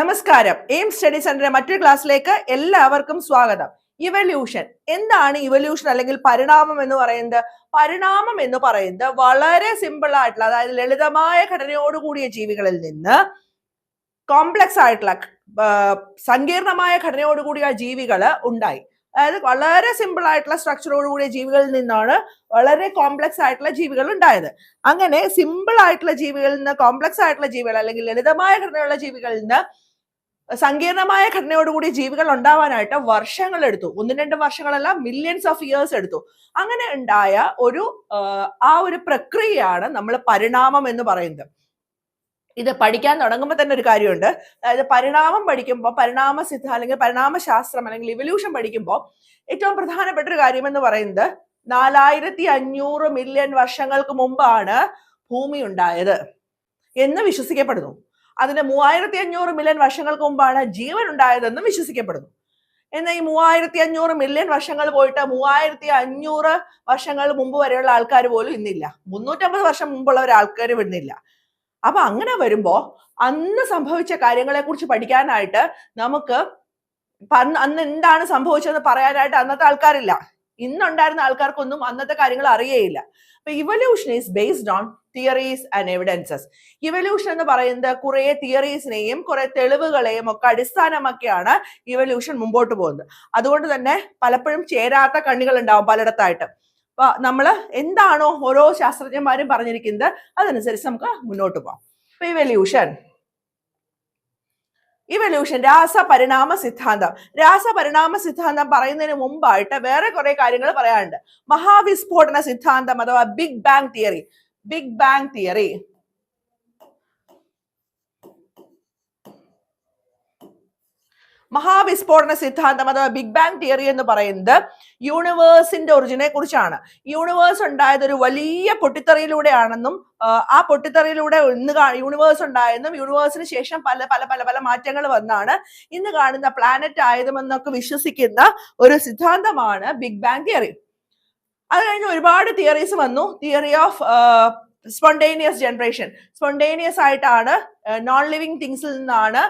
നമസ്കാരം. Aim study സെന്ററിന്റെ മറ്റൊരു ക്ലാസ്സിലേക്ക് എല്ലാവർക്കും സ്വാഗതം. ഇവല്യൂഷൻ. എന്താണ് ഇവല്യൂഷൻ അല്ലെങ്കിൽ പരിണാമം എന്ന് പറയുന്നത്? പരിണാമം എന്ന് പറയുന്നത് വളരെ സിമ്പിൾ ആയിട്ടുള്ള അതായത് ലളിതമായ ഘടനയോടുകൂടിയ ജീവികളിൽ നിന്ന് കോംപ്ലക്സ് ആയിട്ടുള്ള സങ്കീർണമായ ഘടനയോടുകൂടിയ ജീവികൾ ഉണ്ടായി. അതായത് വളരെ സിമ്പിൾ ആയിട്ടുള്ള സ്ട്രക്ചറോടുകൂടിയ ജീവികളിൽ നിന്നാണ് വളരെ കോംപ്ലക്സ് ആയിട്ടുള്ള ജീവികൾ ഉണ്ടായത്. അങ്ങനെ സിമ്പിൾ ആയിട്ടുള്ള ജീവികളിൽ നിന്ന് കോംപ്ലക്സ് ആയിട്ടുള്ള ജീവികൾ അല്ലെങ്കിൽ ലളിതമായ ഘടനയുള്ള ജീവികളിൽ നിന്ന് സങ്കീർണമായ ഘടനയോടുകൂടി ജീവികൾ ഉണ്ടാവാനായിട്ട് വർഷങ്ങൾ എടുത്തു. ഒന്നും രണ്ട് വർഷങ്ങളല്ല മില്യൺസ് ഓഫ് ഇയേഴ്സ് എടുത്തു. അങ്ങനെ ഉണ്ടായ ഒരു ആ, ഒരു പ്രക്രിയയാണ് നമ്മൾ പരിണാമം എന്ന് പറയുന്നത്. ഇത് പഠിക്കാൻ തുടങ്ങുമ്പോൾ തന്നെ ഒരു കാര്യമുണ്ട്. അതായത് പരിണാമം പഠിക്കുമ്പോൾ പരിണാമ സിദ്ധ അല്ലെങ്കിൽ പരിണാമശാസ്ത്രം അല്ലെങ്കിൽ ഇവല്യൂഷൻ പഠിക്കുമ്പോൾ ഏറ്റവും പ്രധാനപ്പെട്ട ഒരു കാര്യം എന്ന് പറയുന്നത് നാലായിരത്തി അഞ്ഞൂറ് മില്യൺ വർഷങ്ങൾക്ക് മുമ്പാണ് ഭൂമി ഉണ്ടായത് എന്ന് വിശ്വസിക്കപ്പെടുന്നു. അതിന് മൂവായിരത്തി അഞ്ഞൂറ് മില്യൺ വർഷങ്ങൾക്ക് മുമ്പാണ് ജീവൻ ഉണ്ടായതെന്ന് വിശ്വസിക്കപ്പെടുന്നു. എന്നാൽ ഈ മൂവായിരത്തി അഞ്ഞൂറ് മില്യൺ വർഷങ്ങൾ പോയിട്ട് മൂവായിരത്തി അഞ്ഞൂറ് വർഷങ്ങൾ മുമ്പ് വരെയുള്ള ആൾക്കാർ പോലും ഇന്നില്ല. മുന്നൂറ്റമ്പത് വർഷം മുമ്പുള്ള ഒരു ആൾക്കാർ ഇന്നില്ല. അപ്പൊ അങ്ങനെ വരുമ്പോ അന്ന് സംഭവിച്ച കാര്യങ്ങളെ കുറിച്ച് പഠിക്കാനായിട്ട് നമുക്ക് അന്ന് എന്താണ് സംഭവിച്ചതെന്ന് പറയാനായിട്ട് അന്നത്തെ ആൾക്കാരില്ല. ഇന്നുണ്ടായിരുന്ന ആൾക്കാർക്കൊന്നും അന്നത്തെ കാര്യങ്ങൾ അറിയേയില്ല. അപ്പൊ evolution is based on theories and evidences evolution എന്ന് പറയുന്നത് കുറെ തിയറീസിനെയും കുറെ തെളിവുകളെയും ഒക്കെ അടിസ്ഥാനമാക്കിയാണ് ഇവല്യൂഷൻ മുമ്പോട്ട് പോകുന്നത്. അതുകൊണ്ട് തന്നെ പലപ്പോഴും ചേരാത്ത കണ്ണികൾ ഉണ്ടാവും പലയിടത്തായിട്ട്. അപ്പൊ നമ്മൾ എന്താണോ ഓരോ ശാസ്ത്രജ്ഞന്മാരും പറഞ്ഞിരിക്കുന്നത് അതനുസരിച്ച് നമുക്ക് മുന്നോട്ട് പോകാം. ഇവല്യൂഷൻ ഇവല്യൂഷൻ രാസപരിണാമ സിദ്ധാന്തം. രാസപരിണാമ സിദ്ധാന്തം പറയുന്നതിന് മുമ്പായിട്ട് വേറെ കുറെ കാര്യങ്ങൾ പറയാനുണ്ട്. മഹാവിസ്ഫോടന സിദ്ധാന്തം അഥവാ big bang theory big bang theory മഹാവിസ്ഫോടന സിദ്ധാന്തം അഥവാ ബിഗ് ബാങ് തിയറി എന്ന് പറയുന്നത് യൂണിവേഴ്സിന്റെ ഒറിജിനെ കുറിച്ചാണ്. യൂണിവേഴ്സ് ഉണ്ടായത് ഒരു വലിയ പൊട്ടിത്തെറിയിലൂടെയാണെന്നും ആ, പൊട്ടിത്തെറിയിലൂടെ ഇന്ന് യൂണിവേഴ്സ് ഉണ്ടായെന്നും യൂണിവേഴ്സിന് ശേഷം പല പല പല പല മാറ്റങ്ങൾ വന്നാണ്. ഇന്ന് കാണുന്ന പ്ലാനറ്റ് ആയതുമെന്നൊക്കെ വിശ്വസിക്കുന്ന ഒരു സിദ്ധാന്തമാണ് ബിഗ് ബാങ് തിയറി അത് കഴിഞ്ഞ് ഒരുപാട് തിയറീസ് വന്നു. Theory of spontaneous generation spontaneous ആയിട്ടാണ് നോൺ ലിവിങ് തിങ്സിൽ നിന്നാണ്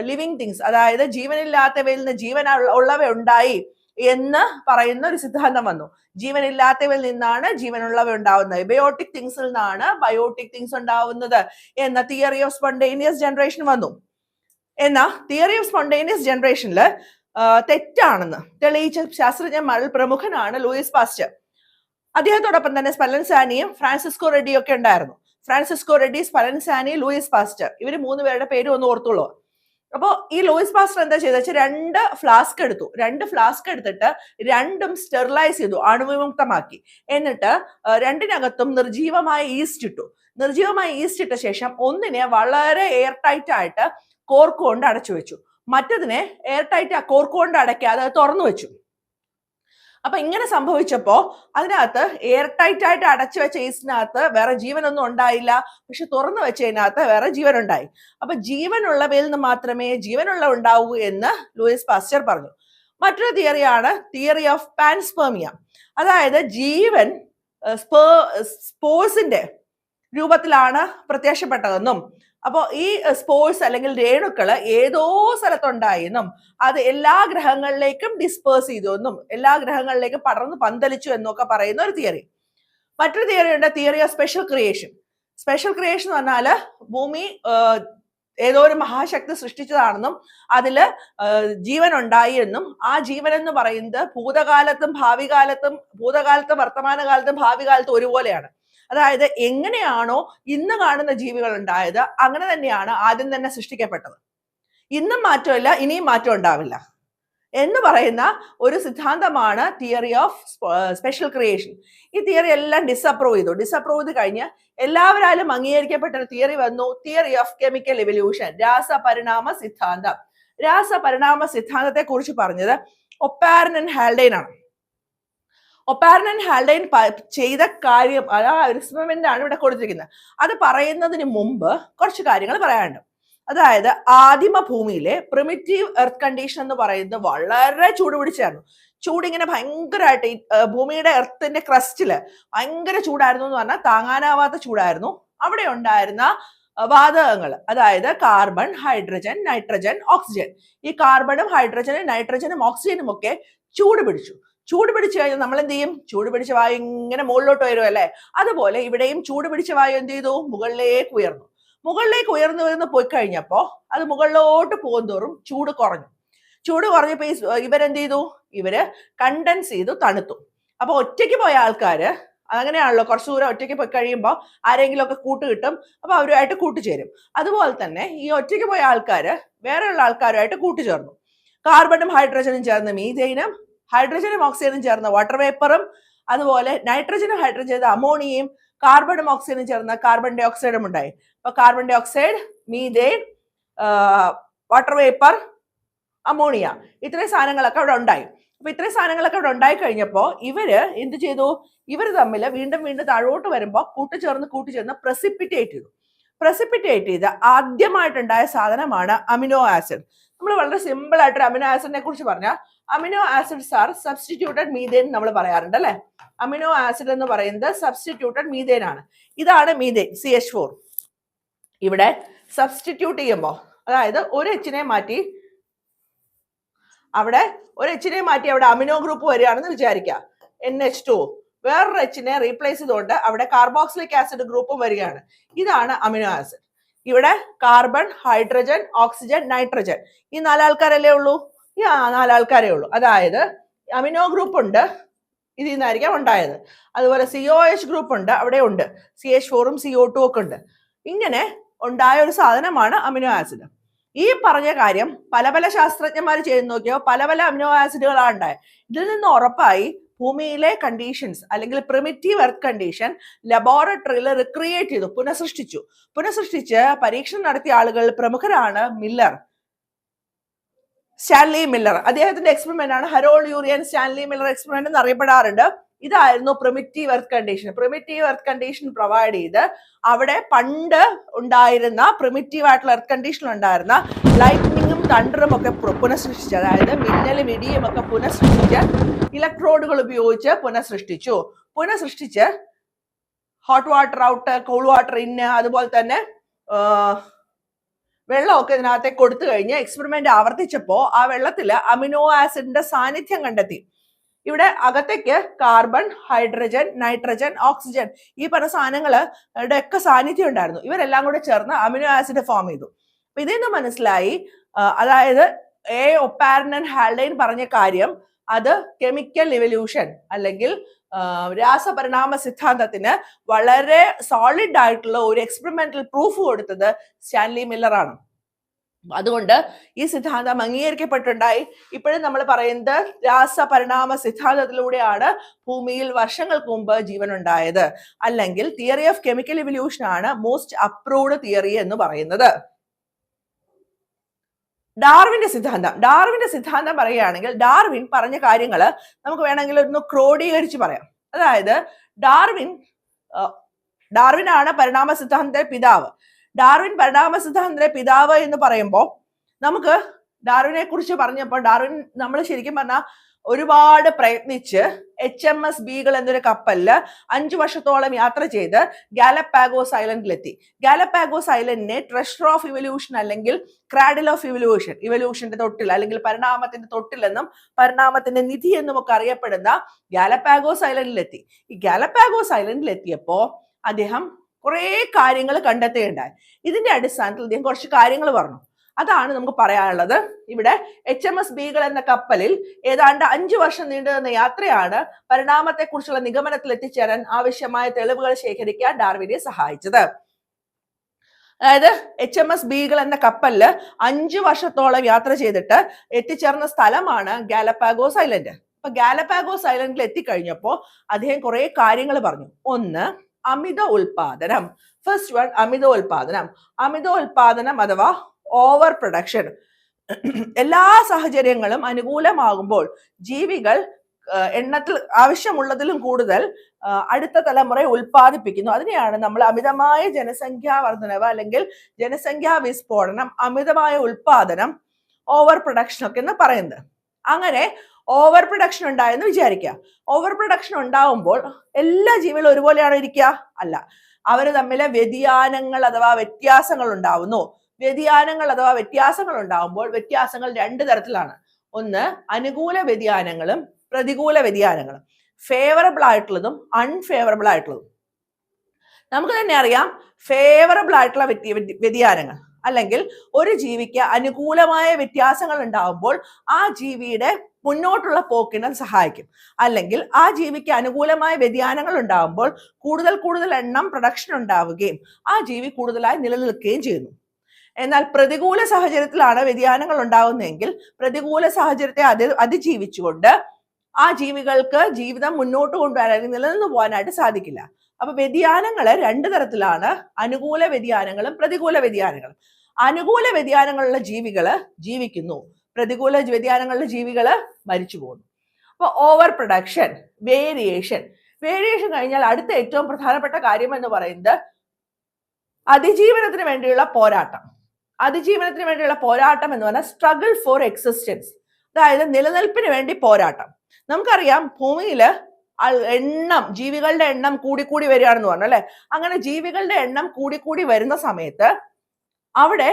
ലിവിങ് തിങ്സ് അതായത് ജീവനില്ലാത്തവയിൽ നിന്ന് ജീവൻ ഉള്ള- ഉള്ളവ ഉണ്ടായി എന്ന് പറയുന്ന ഒരു സിദ്ധാന്തം വന്നു. ജീവനില്ലാത്തവയിൽ നിന്നാണ് ജീവനുള്ളവ ഉണ്ടാവുന്നത്. ബയോട്ടിക് തിങ്സിൽ നിന്നാണ് ബയോട്ടിക് തിങ്സ് ഉണ്ടാവുന്നത് എന്ന തിയറി ഓഫ് സ്പോണ്ടേനിയസ് ജനറേഷൻ വന്നു. എന്നാ തിയറി ഓഫ് സ്പോണ്ടേനിയസ് ജനറേഷനിൽ തെറ്റാണെന്ന് തെളിയിച്ച ശാസ്ത്രജ്ഞന്മാരിൽ പ്രമുഖനാണ് ലൂയിസ് പാസ്റ്റർ. അദ്ദേഹത്തോടൊപ്പം തന്നെ സ്പലൻസാനിയും ഫ്രാൻസിസ്കോ റെഡ്ഡിയും ഒക്കെ ഉണ്ടായിരുന്നു. Francisco Redi Spallanzani Louis Pasteur. ഇവർ മൂന്ന് പേരുടെ പേര് ഒന്ന് ഓർത്തുള്ളൂ അപ്പോൾ ഈ ലൂയിസ് പാസ്റ്റർ എന്താ ചെയ്ത രണ്ട് ഫ്ലാസ്ക് എടുത്തു. രണ്ട് ഫ്ലാസ്ക് എടുത്തിട്ട് രണ്ടും സ്റ്റെറിലൈസ് ചെയ്തു അണുവിമുക്തമാക്കി. എന്നിട്ട് ആ, രണ്ടിനകത്തും നിർജീവമായ ഈസ്റ്റ് ഇട്ടു. നിർജീവമായ ഈസ്റ്റ് ഇട്ട ശേഷം ഒന്നിനെ വളരെ എയർ ടൈറ്റ് ആയിട്ട് കോർക്ക് കൊണ്ട് അടച്ചു വെച്ചു. മറ്റതിനെ എയർ ടൈറ്റ് കോർക്ക് കൊണ്ട് അടയ്ക്കാതെ തുറന്നു വെച്ചു. അപ്പൊ ഇങ്ങനെ സംഭവിച്ചപ്പോ അതിനകത്ത് എയർ ടൈറ്റ് ആയിട്ട് അടച്ചു വെച്ച ഈസിനകത്ത് വേറെ ജീവനൊന്നും ഉണ്ടായില്ല. പക്ഷെ തുറന്നു വെച്ചതിനകത്ത് വേറെ ജീവൻ ഉണ്ടായി അപ്പൊ ജീവനുള്ളവയിൽ നിന്ന് മാത്രമേ ജീവനുള്ള ഉണ്ടാവൂ എന്ന് ലൂയിസ് പാസ്റ്റർ പറഞ്ഞു. മറ്റൊരു തിയറിയാണ് തിയറി ഓഫ് പാൻസ്പേമിയ അതായത് ജീവൻ സ്പേ സ്പോഴ്സിന്റെ രൂപത്തിലാണ് പ്രത്യക്ഷപ്പെട്ടതെന്നും അപ്പോൾ ഈ സ്പോഴ്സ് അല്ലെങ്കിൽ രേണുക്കൾ ഏതോ സ്ഥലത്തുണ്ടായെന്നും അത് എല്ലാ ഗ്രഹങ്ങളിലേക്കും ഡിസ്പേഴ്സ് ചെയ്തു എന്നും എല്ലാ ഗ്രഹങ്ങളിലേക്കും പടർന്ന് പന്തലിച്ചു എന്നൊക്കെ പറയുന്ന ഒരു തിയറി. മറ്റൊരു തിയറി ഉണ്ട് theory of special creation. Special creation എന്ന് പറഞ്ഞാൽ ഭൂമി ഏതോ ഒരു മഹാശക്തി സൃഷ്ടിച്ചതാണെന്നും അതിൽ ജീവൻ ഉണ്ടായി എന്നും ആ ജീവൻ എന്ന് പറയുന്നത് ഭൂതകാലത്തും ഭാവി കാലത്തും ഭൂതകാലത്തും വർത്തമാനകാലത്തും ഭാവി കാലത്തും ഒരുപോലെയാണ്. അതായത് എങ്ങനെയാണോ ഇന്ന് കാണുന്ന ജീവികൾ ഉണ്ടായത് അങ്ങനെ തന്നെയാണ് ആദ്യം തന്നെ സൃഷ്ടിക്കപ്പെട്ടത്. ഇന്നും മാറ്റമില്ല ഇനിയും മാറ്റം ഉണ്ടാവില്ല. എന്ന് പറയുന്ന ഒരു സിദ്ധാന്തമാണ് തിയറി ഓഫ് സ്പെഷ്യൽ ക്രിയേഷൻ. ഈ തിയറി എല്ലാം ഡിസപ്രൂവ് ചെയ്തു. ഡിസപ്രൂവ് ചെയ്ത് കഴിഞ്ഞ് എല്ലാവരാലും അംഗീകരിക്കപ്പെട്ട ഒരു തിയറി വന്നു തിയറി ഓഫ് കെമിക്കൽ എവല്യൂഷൻ രാസപരിണാമ സിദ്ധാന്തം. രാസപരിണാമ സിദ്ധാന്തത്തെ കുറിച്ച് പറഞ്ഞത് ഒപ്പാരൻ ആൻഡ് ഹാൽഡൈൻ ആണ്. ഒപ്പാരൻ ആൻഡ് ഹാൽഡൈൻ ചെയ്ത കാര്യം ആ എക്സ്പെരിമെന്റ് ആണ് ഇവിടെ കൊടുത്തിരിക്കുന്നത്. അത് പറയുന്നതിന് മുമ്പ് കുറച്ച് കാര്യങ്ങൾ പറയാനുണ്ട്. അതായത് ആദിമ ഭൂമിയിലെ പ്രിമിറ്റീവ് എർത്ത് കണ്ടീഷൻ എന്ന് പറയുന്നത് വളരെ ചൂട് പിടിച്ചായിരുന്നു. ചൂടിങ്ങനെ ഭയങ്കരമായിട്ട് ഭൂമിയുടെ എർത്തിന്റെ ക്രസ്റ്റിൽ ഭയങ്കര ചൂടായിരുന്നു എന്ന് പറഞ്ഞാൽ താങ്ങാനാവാത്ത ചൂടായിരുന്നു. അവിടെ ഉണ്ടായിരുന്ന വാതകങ്ങൾ അതായത് കാർബൺ ഹൈഡ്രജൻ നൈട്രജൻ ഓക്സിജൻ ഈ കാർബണും ഹൈഡ്രജനും നൈട്രജനും ഓക്സിജനും ഒക്കെ ചൂട് പിടിച്ചു. ചൂട് പിടിച്ചു കഴിഞ്ഞാൽ നമ്മൾ എന്ത് ചെയ്യും? ചൂട് പിടിച്ച വായു ഇങ്ങനെ മുകളിലോട്ട് വരും അല്ലേ? അതുപോലെ ഇവിടെയും ചൂട് പിടിച്ച വായു എന്ത് ചെയ്തു? മുകളിലേക്ക് ഉയർന്നു. മുകളിലേക്ക് ഉയർന്നു വരുന്ന പോയി കഴിഞ്ഞപ്പോ അത് മുകളിലോട്ട് പോകുന്തോറും ചൂട് കുറഞ്ഞു. ചൂട് കുറഞ്ഞപ്പോ ഈ ഇവരെന്ത് ചെയ്തു? ഇവർ കണ്ടൻസ് ചെയ്തു തണുത്തു. അപ്പൊ ഒറ്റയ്ക്ക് പോയ ആൾക്കാര് അങ്ങനെയാണല്ലോ കുറച്ച് ദൂരം ഒറ്റയ്ക്ക് പോയി കഴിയുമ്പോൾ ആരെങ്കിലും ഒക്കെ കൂട്ട് കിട്ടും അപ്പൊ അവരുമായിട്ട് കൂട്ടുചേരും അതുപോലെ തന്നെ ഈ ഒറ്റയ്ക്ക് പോയ ആൾക്കാര് വേറെയുള്ള ആൾക്കാരുമായിട്ട് കൂട്ടുചേർന്നു കാർബണും ഹൈഡ്രജനും ചേർന്ന് മീഥൈനും ഹൈഡ്രജനും ഓക്സിജനും ചേർന്ന വാട്ടർ വേപ്പറും അതുപോലെ നൈട്രജനും ഹൈഡ്രജനും അമോണിയയും കാർബണും ഓക്സിജനും ചേർന്ന കാർബൺ ഡൈ ഓക്സൈഡും ഉണ്ടായി. അപ്പൊ carbon dioxide methane water vapour ammonia ഇത്രയും സാധനങ്ങളൊക്കെ അവിടെ ഉണ്ടായി. അപ്പൊ ഇത്രയും സാധനങ്ങളൊക്കെ അവിടെ ഉണ്ടായി കഴിഞ്ഞപ്പോൾ ഇവർ എന്ത് ചെയ്തു? ഇവർ തമ്മിൽ വീണ്ടും വീണ്ടും താഴോട്ട് വരുമ്പോൾ കൂട്ടുചേർന്ന് കൂട്ടുചേർന്ന് പ്രസിപ്പിറ്റേറ്റ് ചെയ്തു. പ്രസിപ്പിറ്റേറ്റ് ചെയ്ത ആദ്യമായിട്ടുണ്ടായ സാധനമാണ് അമിനോ ആസിഡ് നമ്മൾ വളരെ സിമ്പിൾ ആയിട്ട് അമിനോ ആസിഡിനെ കുറിച്ച് പറഞ്ഞാൽ amino acids are substituted methane നമ്മൾ പറയാറുണ്ട് അല്ലെ? അമിനോ ആസിഡ് എന്ന് പറയുന്നത് സബ്സ്റ്റിറ്റ്യൂട്ടഡ് മീതേൻ ആണ്. ഇതാണ് മീതേൻ സി എച്ച് ഫോർ ഇവിടെ സബ്സ്റ്റിറ്റ്യൂട്ട് ചെയ്യുമ്പോൾ അതായത് ഒരു എച്ചിനെ മാറ്റി അവിടെ ഒരു എച്ചിനെ മാറ്റി അവിടെ അമിനോ ഗ്രൂപ്പ് വരികയാണെന്ന് വിചാരിക്കുക എൻ എച്ച് ടു വേറൊരു എച്ചിനെ റീപ്ലേസ് ചെയ്തുകൊണ്ട് അവിടെ കാർബോക്സിലിക് ആസിഡ് ഗ്രൂപ്പും വരികയാണ്. ഇതാണ് അമിനോ ആസിഡ് ഇവിടെ കാർബൺ ഹൈഡ്രജൻ ഓക്സിജൻ നൈട്രജൻ ഈ നാലാൾക്കാരല്ലേ ഉള്ളൂ? ഈ നാലാൾക്കാരേ ഉള്ളൂ. അതായത് അമിനോ ഗ്രൂപ്പ് ഉണ്ട്. ഇതിൽ നിന്നായിരിക്കാം ഉണ്ടായത്. അതുപോലെ സി ഒ എച്ച് ഗ്രൂപ്പ് ഉണ്ട്. അവിടെ ഉണ്ട്. സി എച്ച് ഫോറും സി ഒ ടു ഒക്കെ ഉണ്ട്. ഇങ്ങനെ ഉണ്ടായ ഒരു സാധനമാണ് അമിനോ ആസിഡ് ഈ പറഞ്ഞ കാര്യം പല പല ശാസ്ത്രജ്ഞന്മാർ ചെയ്ത് നോക്കിയോ പല പല അമിനോ ആസിഡുകളാണ് ഉണ്ടായത്. ഇതിൽ നിന്ന് ഉറപ്പായി ഭൂമിയിലെ കണ്ടീഷൻസ് അല്ലെങ്കിൽ പ്രിമിറ്റീവ് എർത്ത് കണ്ടീഷൻ ലബോറട്ടറിയിൽ റിക്രിയേറ്റ് ചെയ്തു പുനഃസൃഷ്ടിച്ചു. പുനഃസൃഷ്ടിച്ച് പരീക്ഷണം നടത്തിയ ആളുകൾ പ്രമുഖരാണ് മില്ലർ സ്റ്റാൻലി മില്ലർ. അദ്ദേഹത്തിന്റെ എക്സ്പെരിമെന്റ് ആണ് Harold Urey Stanley Miller experiment എന്ന് അറിയപ്പെടാറുണ്ട് ഇതായിരുന്നു primitive earth condition primitive earth condition provide ചെയ്ത് അവിടെ പണ്ട് ഉണ്ടായിരുന്ന പ്രിമിറ്റീവ് ആയിട്ടുള്ള എർത്ത് കണ്ടീഷൻ ഉണ്ടായിരുന്ന ലൈറ്റ്നിങ്ങും തണ്ടറും ഒക്കെ പുനഃസൃഷ്ടിച്ചു. അതായത് മിന്നലും ഇടിയും ഒക്കെ പുനഃസൃഷ്ടിച്ച് ഇലക്ട്രോഡുകൾ ഉപയോഗിച്ച് പുനഃസൃഷ്ടിച്ചു. പുനഃസൃഷ്ടിച്ച് hot water out cool water ഇന്ന് അതുപോലെ തന്നെ വെള്ളമൊക്കെ ഇതിനകത്തേക്ക് കൊടുത്തു കഴിഞ്ഞ് എക്സ്പെരിമെന്റ് ആവർത്തിച്ചപ്പോൾ ആ വെള്ളത്തിൽ അമിനോ ആസിഡിന്റെ സാന്നിധ്യം കണ്ടെത്തി. ഇവിടെ അകത്തേക്ക് കാർബൺ ഹൈഡ്രജൻ നൈട്രജൻ ഓക്സിജൻ ഈ പറഞ്ഞ സാധനങ്ങളുടെ ഒക്കെ സാന്നിധ്യം ഉണ്ടായിരുന്നു. ഇവരെല്ലാം കൂടെ ചേർന്ന് അമിനോ ആസിഡ് ഫോം ചെയ്തു. അപ്പൊ ഇതിൽ നിന്ന് മനസ്സിലായി അതായത് എ ഒപ്പാരനൻ ഹാൽഡൈൻ പറഞ്ഞ കാര്യം അത് കെമിക്കൽ ഇവല്യൂഷൻ അല്ലെങ്കിൽ രാസപരിണാമ സിദ്ധാന്തത്തിന് വളരെ സോളിഡ് ആയിട്ടുള്ള ഒരു എക്സ്പെരിമെന്റൽ പ്രൂഫ് കൊടുത്തത് സ്റ്റാൻലി മില്ലറാണ് അതുകൊണ്ട് ഈ സിദ്ധാന്തം അംഗീകരിക്കപ്പെട്ടുണ്ടായി ഇപ്പോഴും നമ്മൾ പറയുന്നത് രാസപരിണാമ സിദ്ധാന്തത്തിലൂടെയാണ് ഭൂമിയിൽ വർഷങ്ങൾക്ക് മുമ്പ് ജീവൻ ഉണ്ടായത് അല്ലെങ്കിൽ തിയറി ഓഫ് കെമിക്കൽ ഇവല്യൂഷൻ ആണ് മോസ്റ്റ് അപ്രൂവ്ഡ് തിയറി എന്ന് പറയുന്നത്. ഡാർവിന്റെ സിദ്ധാന്തം. ഡാർവിന്റെ സിദ്ധാന്തം പറയുകയാണെങ്കിൽ ഡാർവിൻ പറഞ്ഞ കാര്യങ്ങൾ നമുക്ക് വേണമെങ്കിൽ ഒന്ന് ക്രോഡീകരിച്ച് പറയാം. അതായത് ഡാർവിൻ ഡാർവിൻ ആണ് പരിണാമ സിദ്ധാന്തത്തിലെ പിതാവ്. ഡാർവിൻ പരിണാമ സിദ്ധാന്തത്തിലെ പിതാവ് എന്ന് പറയുമ്പോൾ നമുക്ക് ഡാർവിനെ കുറിച്ച് പറഞ്ഞപ്പോൾ ഡാർവിൻ നമ്മൾ ശരിക്കും പറഞ്ഞാൽ ഒരുപാട് പ്രയത്നിച്ച് എച്ച് എം എസ് ബീഗൾ എന്നൊരു കപ്പലിൽ അഞ്ചു വർഷത്തോളം യാത്ര ചെയ്ത് ഗാലപ്പാഗോസ് ഐലൻഡിലെത്തി. ഗാലപ്പാഗോസ് ഐലൻഡിനെ ട്രഷർ ഓഫ് ഇവല്യൂഷൻ അല്ലെങ്കിൽ ക്രാഡിൽ ഓഫ് ഇവല്യൂഷൻ ഇവല്യൂഷന്റെ തൊട്ടിൽ അല്ലെങ്കിൽ പരിണാമത്തിന്റെ തൊട്ടിലെന്നും പരിണാമത്തിന്റെ നിധി എന്നും ഒക്കെ അറിയപ്പെടുന്ന ഗാലപ്പാഗോസ് ഐലൻഡിലെത്തി. ഈ ഗാലപ്പാഗോസ് ഐലൻഡിലെത്തിയപ്പോ അദ്ദേഹം കുറേ കാര്യങ്ങൾ കണ്ടെത്തുകയുണ്ടായി. ഇതിന്റെ അടിസ്ഥാനത്തിൽ അദ്ദേഹം കുറച്ച് കാര്യങ്ങൾ പറഞ്ഞു. അതാണ് നമുക്ക് പറയാനുള്ളത്. ഇവിടെ എച്ച് എം എസ് ബീഗൾ എന്ന കപ്പലിൽ ഏതാണ്ട് അഞ്ചു വർഷം നീണ്ടു നിന്ന യാത്രയാണ് പരിണാമത്തെക്കുറിച്ചുള്ള നിഗമനത്തിൽ എത്തിച്ചേരാൻ ആവശ്യമായ തെളിവുകൾ ശേഖരിക്കാൻ ഡാർവിനെ സഹായിച്ചത്. അതായത് എച്ച് എം എസ് ബീഗൾ എന്ന കപ്പലിൽ അഞ്ചു വർഷത്തോളം യാത്ര ചെയ്തിട്ട് എത്തിച്ചേർന്ന സ്ഥലമാണ് ഗാലപ്പാഗോസ് ഐലൻഡ് അപ്പൊ ഗാലപ്പാഗോസ് ഐലൻഡിൽ എത്തിക്കഴിഞ്ഞപ്പോ അദ്ദേഹം കുറെ കാര്യങ്ങൾ പറഞ്ഞു. ഒന്ന് അമിത ഉൽപാദനം. ഫസ്റ്റ് വൺ അമിത ഉൽപാദനം. അമിത ഉൽപാദനം അഥവാ ഓവർ പ്രൊഡക്ഷൻ എല്ലാ സാഹചര്യങ്ങളും അനുകൂലമാകുമ്പോൾ ജീവികൾ എണ്ണത്തിൽ ആവശ്യമുള്ളതിലും കൂടുതൽ അടുത്ത തലമുറയെ ഉൽപ്പാദിപ്പിക്കുന്നു. അതിനെയാണ് നമ്മൾ അമിതമായ ജനസംഖ്യാ വർധനവ് അല്ലെങ്കിൽ ജനസംഖ്യാ വിസ്ഫോടനം അമിതമായ ഉൽപാദനം ഓവർ പ്രൊഡക്ഷൻ ഒക്കെ എന്ന് പറയുന്നത്. അങ്ങനെ ഓവർ പ്രൊഡക്ഷൻ ഉണ്ടായെന്ന് വിചാരിക്കുക. ഓവർ പ്രൊഡക്ഷൻ ഉണ്ടാവുമ്പോൾ എല്ലാ ജീവികളും ഒരുപോലെയാണോ ഇരിക്കുക? അല്ല. അവർ തമ്മിലെ വ്യതിയാനങ്ങൾ അഥവാ വ്യത്യാസങ്ങൾ ഉണ്ടാവുന്നു. വ്യതിയാനങ്ങൾ അഥവാ വ്യത്യാസങ്ങൾ ഉണ്ടാകുമ്പോൾ വ്യത്യാസങ്ങൾ രണ്ട് തരത്തിലാണ്. ഒന്ന് അനുകൂല വ്യതിയാനങ്ങളും പ്രതികൂല വ്യതിയാനങ്ങളും. ഫേവറബിൾ ആയിട്ടുള്ളതും അൺഫേവറബിൾ ആയിട്ടുള്ളതും. നമുക്ക് തന്നെ അറിയാം ഫേവറബിൾ ആയിട്ടുള്ള വ്യത്യ- വ്യത്യ- വ്യതിയാനങ്ങൾ. അല്ലെങ്കിൽ ഒരു ജീവിക്ക് അനുകൂലമായ വ്യത്യാസങ്ങൾ ഉണ്ടാകുമ്പോൾ ആ ജീവിയുടെ മുന്നോട്ടുള്ള പോക്കിന് സഹായിക്കും. അല്ലെങ്കിൽ ആ ജീവിക്ക് അനുകൂലമായ വ്യതിയാനങ്ങൾ ഉണ്ടാകുമ്പോൾ കൂടുതൽ കൂടുതൽ എണ്ണം പ്രൊഡക്ഷൻ ഉണ്ടാവുകയും ആ ജീവി കൂടുതലായി നിലനിൽക്കുകയും ചെയ്യുന്നു. എന്നാൽ പ്രതികൂല സാഹചര്യത്തിലാണ് വ്യതിയാനങ്ങൾ ഉണ്ടാകുന്നതെങ്കിൽ പ്രതികൂല സാഹചര്യത്തെ അതി അതിജീവിച്ചുകൊണ്ട് ആ ജീവികൾക്ക് ജീവിതം മുന്നോട്ട് കൊണ്ടുപോകാൻ അല്ലെങ്കിൽ നിലനിന്ന് പോകാനായിട്ട് സാധിക്കില്ല. അപ്പൊ വ്യതിയാനങ്ങൾ രണ്ട് തരത്തിലാണ്. അനുകൂല വ്യതിയാനങ്ങളും പ്രതികൂല വ്യതിയാനങ്ങളും. അനുകൂല വ്യതിയാനങ്ങളുള്ള ജീവികൾ ജീവിക്കുന്നു. പ്രതികൂല വ്യതിയാനങ്ങളുടെ ജീവികൾ മരിച്ചു പോകുന്നു. അപ്പൊ ഓവർ പ്രൊഡക്ഷൻ വേരിയേഷൻ വേരിയേഷൻ കഴിഞ്ഞാൽ അടുത്ത ഏറ്റവും പ്രധാനപ്പെട്ട കാര്യം എന്ന് പറയുന്നത് അതിജീവനത്തിന് വേണ്ടിയുള്ള പോരാട്ടം. അതിജീവനത്തിന് വേണ്ടിയുള്ള പോരാട്ടം എന്ന് പറഞ്ഞാൽ സ്ട്രഗിൾ ഫോർ എക്സിസ്റ്റൻസ് അതായത് നിലനിൽപ്പിന് വേണ്ടി പോരാട്ടം. നമുക്കറിയാം ഭൂമിയിൽ എണ്ണം ജീവികളുടെ എണ്ണം കൂടിക്കൂടി വരികയാണെന്ന് പറഞ്ഞു അല്ലെ? അങ്ങനെ ജീവികളുടെ എണ്ണം കൂടിക്കൂടി വരുന്ന സമയത്ത് അവിടെ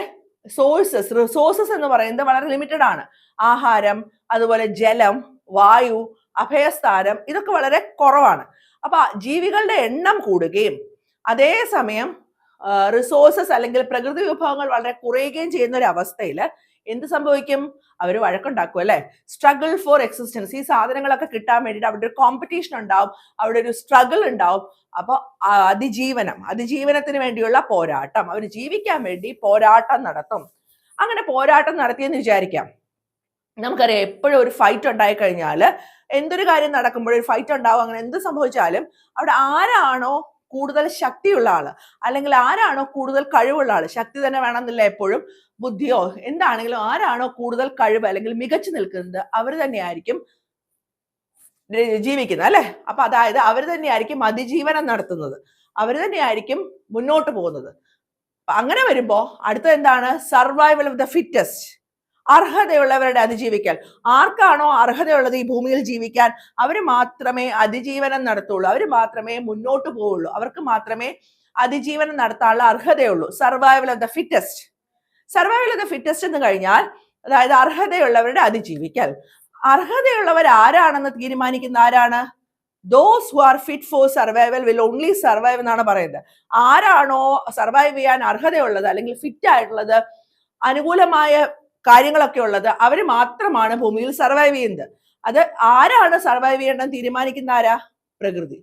സോഴ്സസ് റിസോഴ്സസ് എന്ന് പറയുന്നത് വളരെ ലിമിറ്റഡ് ആണ്. ആഹാരം അതുപോലെ ജലം വായു അഭയസ്ഥാനം ഇതൊക്കെ വളരെ കുറവാണ്. അപ്പൊ ജീവികളുടെ എണ്ണം കൂടുകയും അതേസമയം റിസോഴ്സസ് അല്ലെങ്കിൽ പ്രകൃതി വിഭവങ്ങൾ വളരെ കുറയുകയും ചെയ്യുന്ന ഒരു അവസ്ഥയിൽ എന്ത് സംഭവിക്കും? അവർ വഴക്കുണ്ടാക്കും അല്ലെ? സ്ട്രഗിൾ ഫോർ എക്സിസ്റ്റൻസ് ഈ സാധനങ്ങളൊക്കെ കിട്ടാൻ വേണ്ടിയിട്ട് അവിടെ ഒരു കോമ്പറ്റീഷൻ ഉണ്ടാവും. അവിടെ ഒരു സ്ട്രഗിൾ ഉണ്ടാവും. അപ്പോൾ അതിജീവനം. അതിജീവനത്തിന് വേണ്ടിയുള്ള പോരാട്ടം. അവർ ജീവിക്കാൻ വേണ്ടി പോരാട്ടം നടത്തും. അങ്ങനെ പോരാട്ടം നടത്തിയെന്ന് വിചാരിക്കാം. നമുക്കറിയാം എപ്പോഴും ഒരു ഫൈറ്റ് ഉണ്ടായി കഴിഞ്ഞാൽ എന്തൊരു കാര്യം നടക്കുമ്പോഴും ഒരു ഫൈറ്റ് ഉണ്ടാവും. അങ്ങനെ എന്ത് സംഭവിച്ചാലും അവിടെ ആരാണോ കൂടുതൽ ശക്തിയുള്ള ആൾ. അല്ലെങ്കിൽ ആരാണോ കൂടുതൽ കഴിവുള്ള ആൾ. ശക്തി തന്നെ വേണമെന്നില്ല എപ്പോഴും. ബുദ്ധിയോ എന്താണെങ്കിലും ആരാണോ കൂടുതൽ കഴിവ് അല്ലെങ്കിൽ മികച്ചു നിൽക്കുന്നത് അവർ തന്നെയായിരിക്കും ജീവിക്കുന്നത് അല്ലെ? അപ്പൊ അതായത് അവർ തന്നെയായിരിക്കും അതിജീവനം നടത്തുന്നത്. അവർ തന്നെയായിരിക്കും മുന്നോട്ട് പോകുന്നത്. അങ്ങനെ വരുമ്പോ അടുത്ത എന്താണ്? സർവൈവൽ ഓഫ് ദ ഫിറ്റസ്റ്റ് അർഹതയുള്ളവരുടെ അതിജീവിക്കൽ. ആർക്കാണോ അർഹതയുള്ളത് ഈ ഭൂമിയിൽ ജീവിക്കാൻ? അവർ മാത്രമേ അതിജീവനം നടത്തുള്ളൂ. അവർ മാത്രമേ മുന്നോട്ട് പോവുള്ളൂ. അവർക്ക് മാത്രമേ അതിജീവനം നടത്താനുള്ള അർഹതയുള്ളൂ. Survival of the fittest survival of the fittest എന്ന് കഴിഞ്ഞാൽ അതായത് അർഹതയുള്ളവരുടെ അതിജീവിക്കൽ. അർഹതയുള്ളവർ ആരാണെന്ന് തീരുമാനിക്കുന്ന ആരാണ്? Those who are fit for survival will only survive എന്നാണ് പറയുന്നത്. ആരാണോ സർവൈവ് ചെയ്യാൻ അർഹതയുള്ളത് അല്ലെങ്കിൽ ഫിറ്റ് ആയിട്ടുള്ളത് അനുകൂലമായ കാര്യങ്ങളൊക്കെ ഉള്ളത്. അവർ മാത്രമാണ് ഭൂമിയിൽ സർവൈവ് ചെയ്യുന്നത്. അത് ആരാണ് സർവൈവ് ചെയ്യേണ്ടതെന്ന് തീരുമാനിക്കുന്ന ആരാ? പ്രകൃതി.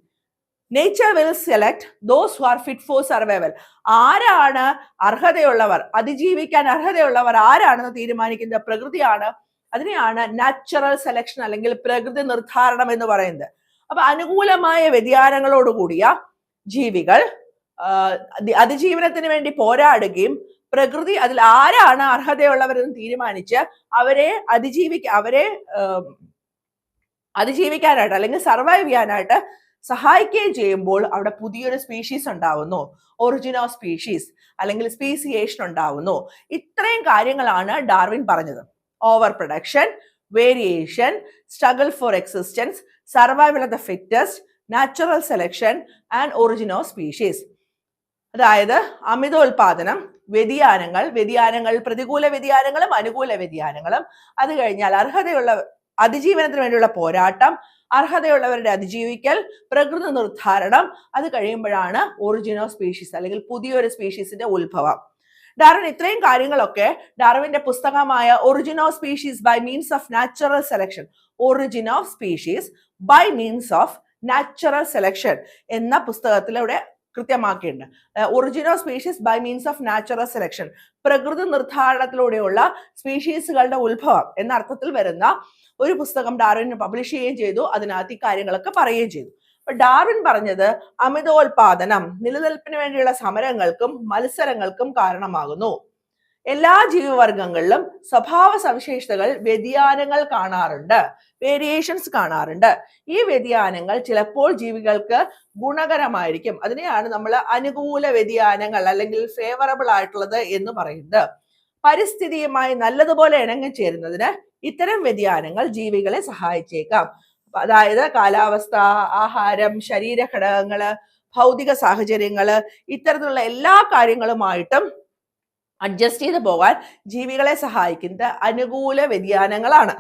Nature will select those who are fit for survival ആരാണ് അർഹതയുള്ളവർ? അതിജീവിക്കാൻ അർഹതയുള്ളവർ ആരാണെന്ന് തീരുമാനിക്കുന്നത്? പ്രകൃതിയാണ്. അതിനെയാണ് നാച്ചുറൽ സെലക്ഷൻ അല്ലെങ്കിൽ പ്രകൃതി നിർദ്ധാരണം എന്ന് പറയുന്നത്. അപ്പൊ അനുകൂലമായ വ്യതിയാനങ്ങളോടുകൂടിയ ജീവികൾ അതിജീവനത്തിന് വേണ്ടി പോരാടുകയും പ്രകൃതി അതിൽ ആരാണ് അർഹതയുള്ളവരെന്ന് തീരുമാനിച്ച് അവരെ അതിജീവിക്ക അവരെ അതിജീവിക്കാനായിട്ട് അല്ലെങ്കിൽ സർവൈവ് ചെയ്യാനായിട്ട് സഹായിക്കുകയും ചെയ്യുമ്പോൾ അവിടെ പുതിയൊരു സ്പീഷീസ് ഉണ്ടാവുന്നു. ഒറിജിനോ സ്പീഷീസ് അല്ലെങ്കിൽ സ്പീസിയേഷൻ ഉണ്ടാവുന്നു. ഇത്രയും കാര്യങ്ങളാണ് ഡാർവിൻ പറഞ്ഞത്. Over production variation struggle for existence survival of the fittest natural selection and origin of species അതായത് അമിതോൽപാദനം വ്യതിയാനങ്ങൾ വ്യതിയാനങ്ങൾ പ്രതികൂല വ്യതിയാനങ്ങളും അനുകൂല വ്യതിയാനങ്ങളും. അത് കഴിഞ്ഞാൽ അർഹതയുള്ള അതിജീവനത്തിന് വേണ്ടിയുള്ള പോരാട്ടം അർഹതയുള്ളവരുടെ അതിജീവിക്കൽ പ്രകൃതി നിർദ്ധാരണം അത് കഴിയുമ്പോഴാണ് ഒറിജിനോ സ്പീഷീസ് അല്ലെങ്കിൽ പുതിയൊരു സ്പീഷീസിന്റെ ഉത്ഭവം. ഡാർവിൻ ഇത്രയും കാര്യങ്ങളൊക്കെ ഡാർവിന്റെ പുസ്തകമായ origin of species by means of natural selection origin of species by means of natural selection എന്ന പുസ്തകത്തിലൂടെ കൃത്യമാക്കിയിട്ടുണ്ട്. Origin species by means of natural selection പ്രകൃതി നിർദ്ധാരണത്തിലൂടെയുള്ള സ്പീഷീസുകളുടെ ഉത്ഭവം എന്ന അർത്ഥത്തിൽ വരുന്ന ഒരു പുസ്തകം ഡാർവിൻ പബ്ലിഷ് ചെയ്യുകയും ചെയ്തു. അതിനകത്ത് ഈ കാര്യങ്ങളൊക്കെ പറയുകയും ചെയ്തു. അപ്പൊ ഡാർവിൻ പറഞ്ഞത് അമിതോൽപാദനം നിലനിൽപ്പിന് വേണ്ടിയുള്ള സമരങ്ങൾക്കും മത്സരങ്ങൾക്കും കാരണമാകുന്നു. എല്ലാ ജീവവർഗങ്ങളിലും സ്വഭാവ സവിശേഷതകൾ വ്യതിയാനങ്ങൾ കാണാറുണ്ട്. വേരിയേഷൻസ് കാണാറുണ്ട്. ഈ വ്യതിയാനങ്ങൾ ചിലപ്പോൾ ജീവികൾക്ക് ഗുണകരമായിരിക്കും. അതിനെയാണ് നമ്മൾ അനുകൂല വ്യതിയാനങ്ങൾ അല്ലെങ്കിൽ ഫേവറബിൾ ആയിട്ടുള്ളത് എന്ന് പറയുന്നത്. പരിസ്ഥിതിയുമായി നല്ലതുപോലെ ഇണങ്ങിച്ചേരുന്നതിന് ഇത്തരം വ്യതിയാനങ്ങൾ ജീവികളെ സഹായിച്ചേക്കാം. അതായത് കാലാവസ്ഥ ആഹാരം ശരീരഘടകങ്ങൾ ഭൗതിക സാഹചര്യങ്ങൾ ഇത്തരത്തിലുള്ള എല്ലാ കാര്യങ്ങളുമായിട്ടും അഡ്ജസ്റ്റ് ചെയ്ത് പോകാൻ ജീവികളെ സഹായിക്കുന്നത് അനുകൂല വ്യതിയാനങ്ങളാണ്.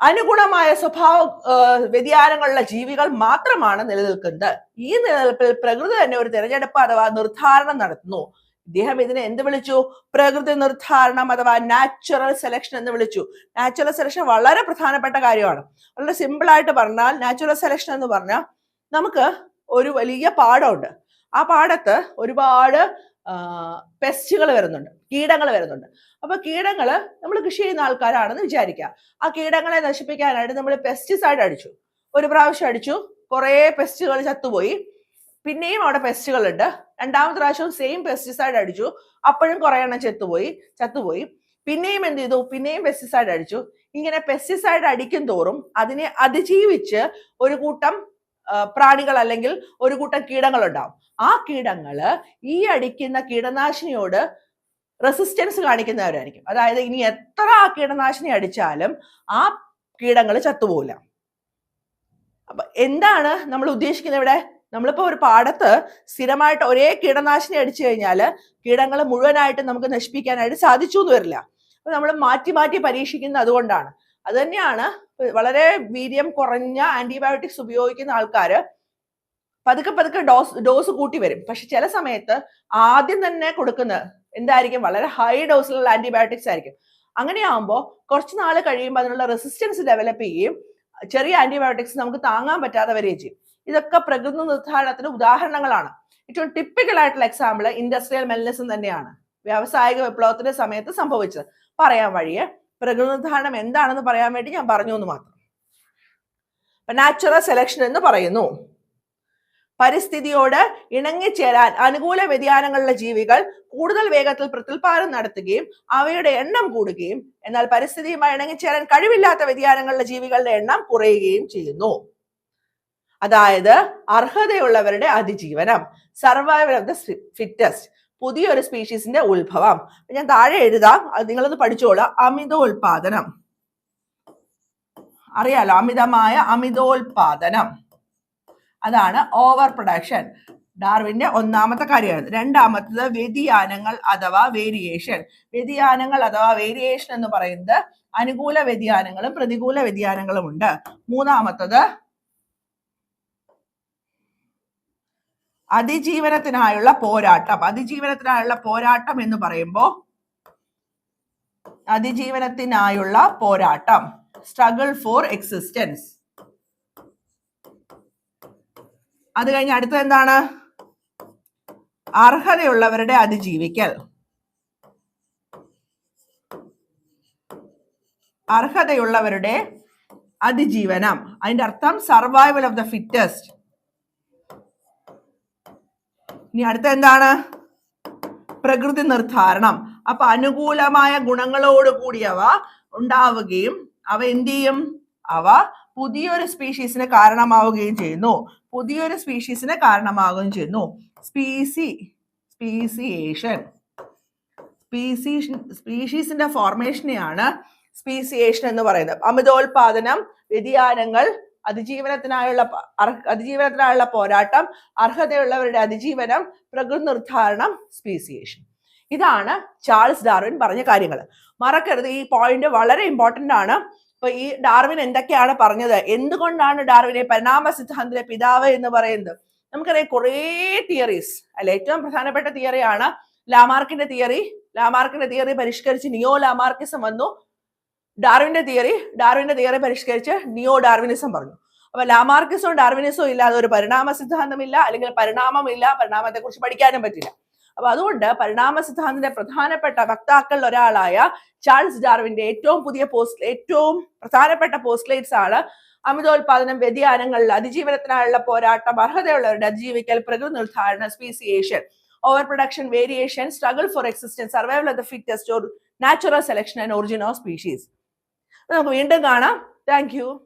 അനുഗുണമായ സ്വഭാവ വ്യതിയാനങ്ങളുള്ള ജീവികൾ മാത്രമാണ് നിലനിൽക്കുന്നത്. ഈ നിലനിൽപ്പിൽ പ്രകൃതി തന്നെ ഒരു തിരഞ്ഞെടുപ്പ് അഥവാ നിർദ്ധാരണം നടത്തുന്നു. ഇദ്ദേഹം ഇതിനെ എന്ത് വിളിച്ചു? പ്രകൃതി നിർദ്ധാരണം അഥവാ നാച്ചുറൽ സെലക്ഷൻ എന്ന് വിളിച്ചു. നാച്ചുറൽ സെലക്ഷൻ വളരെ പ്രധാനപ്പെട്ട കാര്യമാണ്. വളരെ സിമ്പിൾ ആയിട്ട് പറഞ്ഞാൽ നാച്ചുറൽ സെലക്ഷൻ എന്ന് പറഞ്ഞാൽ നമുക്ക് ഒരു വലിയ പാടമുണ്ട്. ആ പാടത്ത് ഒരുപാട് പെസ്റ്റുകൾ വരുന്നുണ്ട് കീടങ്ങൾ വരുന്നുണ്ട്. അപ്പൊ കീടങ്ങൾ നമ്മൾ കൃഷി ചെയ്യുന്ന ആൾക്കാരാണെന്ന് വിചാരിക്കുക. ആ കീടങ്ങളെ നശിപ്പിക്കാനായിട്ട് നമ്മൾ പെസ്റ്റിസൈഡ് അടിച്ചു. ഒരു പ്രാവശ്യം അടിച്ചു കുറേ പെസ്റ്റുകൾ ചത്തുപോയി. പിന്നെയും അവിടെ പെസ്റ്റുകൾ ഉണ്ട്. രണ്ടാമത്തെ പ്രാവശ്യം സെയിം പെസ്റ്റിസൈഡ് അടിച്ചു. അപ്പോഴും കുറെ എണ്ണം ചെത്തുപോയി ചത്തുപോയി. പിന്നെയും എന്ത് ചെയ്തു? പിന്നെയും പെസ്റ്റിസൈഡ് അടിച്ചു. ഇങ്ങനെ പെസ്റ്റിസൈഡ് അടിക്കും തോറും അതിനെ അതിജീവിച്ച് ഒരു കൂട്ടം പ്രാണികൾ അല്ലെങ്കിൽ ഒരു കൂട്ടം കീടങ്ങൾ ഉണ്ടാവും ആ കീടങ്ങൾ ഈ അടിക്കുന്ന കീടനാശിനിയോട് റെസിസ്റ്റൻസ് കാണിക്കുന്നവരായിരിക്കും. അതായത് ഇനി എത്ര ആ കീടനാശിനി അടിച്ചാലും ആ കീടങ്ങൾ ചത്തുപോകില്ല. അപ്പൊ എന്താണ് നമ്മൾ ഉദ്ദേശിക്കുന്നത് ഇവിടെ? നമ്മളിപ്പോ ഒരു പാടത്ത് സ്ഥിരമായിട്ട് ഒരേ കീടനാശിനി അടിച്ചു കഴിഞ്ഞാൽ കീടങ്ങൾ മുഴുവനായിട്ട് നമുക്ക് നശിപ്പിക്കാനായിട്ട് സാധിച്ചു എന്ന് വരില്ല. അപ്പൊ നമ്മൾ മാറ്റി മാറ്റി പരീക്ഷിക്കുന്നത് അതുകൊണ്ടാണ്. അത് തന്നെയാണ് വളരെ വീര്യം കുറഞ്ഞ ആന്റിബയോട്ടിക്സ് ഉപയോഗിക്കുന്ന ആൾക്കാർ പതുക്കെ പതുക്കെ ഡോസ് ഡോസ് കൂട്ടി വരും. പക്ഷെ ചില സമയത്ത് ആദ്യം തന്നെ കൊടുക്കുന്ന എന്തായിരിക്കും? വളരെ ഹൈ ഡോസിലുള്ള ആന്റിബയോട്ടിക്സ് ആയിരിക്കും. അങ്ങനെയാകുമ്പോൾ കുറച്ച് നാൾ കഴിയുമ്പോൾ അതിനുള്ള റെസിസ്റ്റൻസ് ഡെവലപ്പ് ചെയ്യുകയും ചെറിയ ആന്റിബയോട്ടിക്സ് നമുക്ക് താങ്ങാൻ പറ്റാതെ വരികയും ചെയ്യും. ഇതൊക്കെ പ്രകൃതി നിർദ്ധാരണത്തിന് ഉദാഹരണങ്ങളാണ്. ഏറ്റവും ടിപ്പിക്കൽ ആയിട്ടുള്ള എക്സാമ്പിൾ ഇൻഡസ്ട്രിയൽ മെൽനസും തന്നെയാണ്. വ്യാവസായിക വിപ്ലവത്തിന്റെ സമയത്ത് സംഭവിച്ചത്. പറയാൻ വഴിയെ പ്രകൃതി നിർദ്ധാരണം എന്താണെന്ന് പറയാൻ വേണ്ടി ഞാൻ പറഞ്ഞു എന്ന് മാത്രം. നാച്ചുറൽ സെലക്ഷൻ എന്ന് പറയുന്നു. പരിസ്ഥിതിയോട് ഇണങ്ങിച്ചേരാൻ അനുകൂല വ്യതിയാനങ്ങളുള്ള ജീവികൾ കൂടുതൽ വേഗത്തിൽ പ്രത്യുൽപാദനം നടത്തുകയും അവയുടെ എണ്ണം കൂടുകയും എന്നാൽ പരിസ്ഥിതിയുമായി ഇണങ്ങിച്ചേരാൻ കഴിവില്ലാത്ത വ്യതിയാനങ്ങളുള്ള ജീവികളുടെ എണ്ണം കുറയുകയും ചെയ്യുന്നു. അതായത് അർഹതയുള്ളവരുടെ അതിജീവനം. സർവൈവൽ ഓഫ് ദ ഫിറ്റസ്റ്റ് പുതിയൊരു സ്പീഷീസിന്റെ ഉത്ഭവം. ഞാൻ താഴെ എഴുതാം. അത് നിങ്ങളൊന്ന് പഠിച്ചോളാം. അമിതോൽപാദനം. അറിയാലോ അമിതമായ അമിതോൽപാദനം. അതാണ് ഓവർ പ്രൊഡക്ഷൻ ഡാർവിന്റെ ഒന്നാമത്തെ കാര്യമാണ് രണ്ടാമത്തത് വ്യതിയാനങ്ങൾ അഥവാ വേരിയേഷൻ വ്യതിയാനങ്ങൾ അഥവാ വേരിയേഷൻ എന്ന് പറയുന്നത് അനുകൂല വ്യതിയാനങ്ങളും പ്രതികൂല വ്യതിയാനങ്ങളും ഉണ്ട് മൂന്നാമത്തത് അതിജീവനത്തിനായുള്ള പോരാട്ടം. അതിജീവനത്തിനായുള്ള പോരാട്ടം എന്ന് പറയുമ്പോൾ അതിജീവനത്തിനായുള്ള പോരാട്ടം. സ്ട്രഗിൾ ഫോർ എക്സിസ്റ്റൻസ് അത് കഴിഞ്ഞ് അടുത്തത് എന്താണ്? അർഹതയുള്ളവരുടെ അതിജീവിക്കൽ. അർഹതയുള്ളവരുടെ അതിജീവനം. അതിന്റെ അർത്ഥം സർവൈവൽ ഓഫ് ദ ഫിറ്റസ്റ്റ് ഇനി അടുത്ത എന്താണ്? പ്രകൃതി നിർദ്ധാരണം അപ്പൊ അനുകൂലമായ ഗുണങ്ങളോട് കൂടിയവ ഉണ്ടാവുകയും അവ എന്ത് ചെയ്യും? അവ പുതിയൊരു സ്പീഷീസിന് കാരണമാവുകയും ചെയ്യുന്നു. പുതിയൊരു സ്പീഷീസിന് കാരണമാവുകയും ചെയ്യുന്നു. സ്പീസി സ്പീസിയേഷൻ. സ്പീസി സ്പീഷീസിന്റെ ഫോർമേഷനെയാണ് സ്പീസിയേഷൻ എന്ന് പറയുന്നത്. അമിതോൽപാദനം വ്യതിയാനങ്ങൾ അതിജീവനത്തിനായുള്ള അതിജീവനത്തിനായുള്ള പോരാട്ടം അർഹതയുള്ളവരുടെ അതിജീവനം പ്രകൃതി നിർദ്ധാരണം സ്പീസിയേഷൻ ഇതാണ് ചാൾസ് ഡാർവിൻ പറഞ്ഞ കാര്യങ്ങൾ. മറക്കരുത് ഈ പോയിന്റ് വളരെ ഇമ്പോർട്ടന്റ് ആണ്. അപ്പൊ ഈ ഡാർവിൻ എന്തൊക്കെയാണ് പറഞ്ഞത്? എന്തുകൊണ്ടാണ് ഡാർവിനെ പരിണാമ സിദ്ധാന്തത്തിന്റെ പിതാവ് എന്ന് പറയുന്നത്? നമുക്കറിയാം കുറേ തിയറീസ് അല്ലെ? ഏറ്റവും പ്രധാനപ്പെട്ട തിയറിയാണ് ലാമാർക്കിന്റെ തിയറി ലാമാർക്കിന്റെ തിയറി പരിഷ്കരിച്ച് നിയോ ലാമാർക്കിസം വന്നു. ഡാർവിന്റെ തിയറി ഡാർവിന്റെ തിയറി പരിഷ്കരിച്ച് നിയോ ഡാർവിനിസം പറഞ്ഞു. അപ്പൊ ലാമാർക്കിസോ ഡാർവിനിസോ ഇല്ലാതെ ഒരു പരിണാമ സിദ്ധാന്തമില്ല അല്ലെങ്കിൽ പരിണാമമില്ല പരിണാമത്തെ കുറിച്ച് പഠിക്കാനും പറ്റില്ല. അപ്പൊ അതുകൊണ്ട് പരിണാമ സിദ്ധാന്തത്തിന്റെ പ്രധാനപ്പെട്ട വക്താക്കളിൽ ഒരാളായ ചാൾസ് ഡാർവിന്റെ ഏറ്റവും പുതിയ പോസ്റ്റ് ഏറ്റവും പ്രധാനപ്പെട്ട പോസ്റ്റ്ലേറ്റ്സ് ആണ് അമിതോൽപാദനം വ്യതിയാനങ്ങളിൽ അതിജീവനത്തിനായുള്ള പോരാട്ടം അർഹതയുള്ളവരുടെ അതിജീവിക്കൽ പ്രകൃതി നിർദ്ധാരണ speciation over production variation struggle for existence survival of the fittest or natural selection and origin of species നമുക്ക് വീണ്ടും കാണാം. Thank you.